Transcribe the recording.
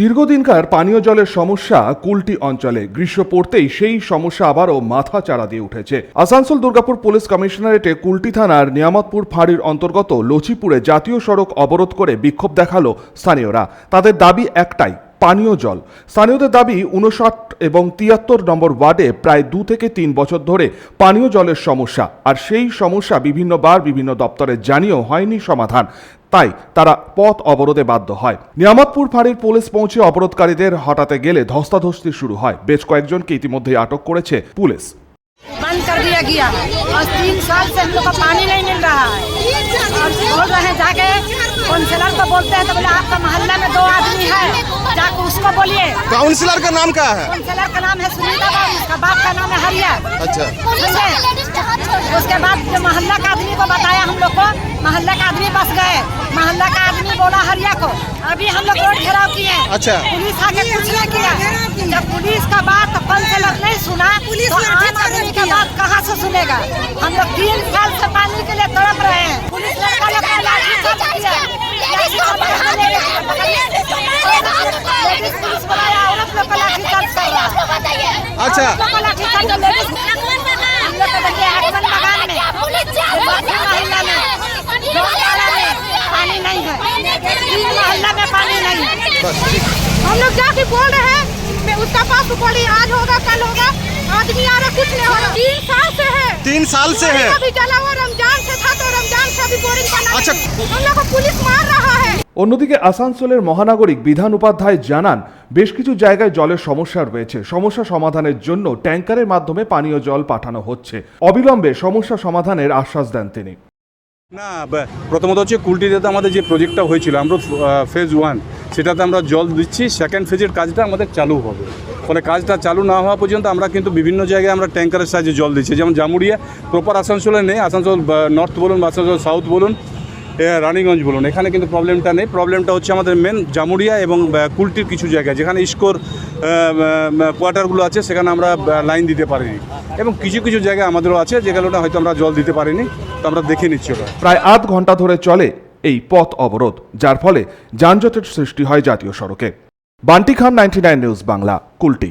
দীর্ঘদিনকার পানীয় জলের সমস্যা কুলটি অঞ্চলে। গ্রীষ্ম পড়তেই সেই সমস্যা আবারও মাথা চাড়া দিয়ে উঠেছে। আসানসোল দুর্গাপুর পুলিশ কমিশনারেটে কুলটি থানার নিয়ামতপুর ফাঁড়ির অন্তর্গত লচিপুরে জাতীয় সড়ক অবরোধ করে বিক্ষোভ দেখাল স্থানীয়রা। তাদের দাবি একটাই, পানীয় জল। স্থানীয়দের দাবি উনষাট এবং তিয়াত্তর নম্বর ওয়ার্ডে প্রায় দু থেকে তিন বছর ধরে পানীয় জলের সমস্যা। আর সেই সমস্যা বিভিন্নবার বিভিন্ন দপ্তরে জানিয়েও হয়নি সমাধান। তাই তারা পথ অবরোধে বাধ্য হয় নিয়ামতপুর ফাঁড়ির পুলিশ পৌঁছে অবরোধকারীদের হটাতে গেলে ধস্তাধস্তি শুরু হয় বেশ কয়েকজনকে ইতিমধ্যেই আটক করেছে পুলিশ बंद कर दिया गया और तीन साल से हम लोग को पानी नहीं मिल रहा है और बोल रहे हैं जाके काउंसलर को बोलते हैं तो बोले आपका मोहल्ला में दो आदमी है। जाके उसको बोलिए। काउंसलर का नाम क्या है? काउंसलर का नाम है सुनीता बाबू उसका बाप का नाम है हरिया। अच्छा। समझे? उसके बाद जो मोहल्ला का आदमी को बताया हम लोग को मोहल्ला का आदमी बस गए। मोहल्ला का आदमी बोला हरिया को अभी हम लोग रोड घेराव किए अच्छा। पुलिस आके कुछ नहीं किया। जब पुलिस का बात काउंसलर नहीं सुना तो आम आदमी का बात कहाँ से सुनेगा? हम लोग तीन साल से पानी के लिए तड़प रहे हैं पुलिस लड़का लोग को लाठी चार्ज किया लाठी चार्ज करने के लिए लेडीज़ पुलिस बनाया औरत लोग को लाठी चार्ज कर रहा है अच्छा। औरत लोग को लाठी चार्ज लेडीज़ हम लोग को देखिए आठवन बगान में बाकी मोहल्ला में दो मोहल्ला में पानी नहीं है। तीन मोहल्ला में पानी नहीं है। हम लोग जाके बोल रहे हैं मैं उसका पास पड़ी आज होगा कल होगा। आदमी आ रहा कुछ नहीं हो रहा। तीन साल से है। तीन साल से है। अभी जला हुआ रमज़ान से था तो रमज़ान से अभी बोरिंग बना अच्छा। हम लोग को पुलिस मार रहा है। অন্যদিকে আসানসোলের মহানাগরিক বিধান উপাধ্যায় জানান, বেশ কিছু জায়গায় জলের সমস্যা রয়েছে। সমস্যা সমাধানের জন্য ট্যাঙ্কারের মাধ্যমে পানীয় জল পাঠানো হচ্ছে। অবিলম্বে সমস্যা সমাধানের আশ্বাস দেন তিনি। না প্রথমত হচ্ছে কুলটিতে আমাদের যে প্রজেক্টটা হয়েছিল, আমরা ফেজ ওয়ান সেটাতে আমরা জল দিচ্ছি সেকেন্ড ফেজের কাজটা আমাদের চালু হবে। ফলে কাজটা চালু না হওয়া পর্যন্ত আমরা কিন্তু বিভিন্ন জায়গায় আমরা ট্যাঙ্কারের সাহায্যে জল দিচ্ছি। যেমন জামুরিয়া প্রপার আসানসোলে নেই, আসানসোল নর্থ বলুন বা আসানসোল সাউথ বলুন রানীগঞ্জ বলুন, এখানে কিন্তু প্রবলেমটা নেই। প্রবলেমটা হচ্ছে আমাদের মেন জামুরিয়া এবং কুলটির কিছু জায়গায় যেখানে ইস্কোর কোয়ার্টারগুলো আছে, সেখানে আমরা লাইন দিতে পারিনি। এবং কিছু কিছু জায়গায় আমাদেরও আছে যেগুলোটা হয়তো আমরা জল দিতে পারিনি। তো আমরা দেখে নিচ্ছি ওটা। প্রায় আধ ঘণ্টা ধরে চলে এই পথ অবরোধ, যার ফলে যানজটের সৃষ্টি হয় জাতীয় সড়কে। Banti Khan ninety news Bangla, Kulti.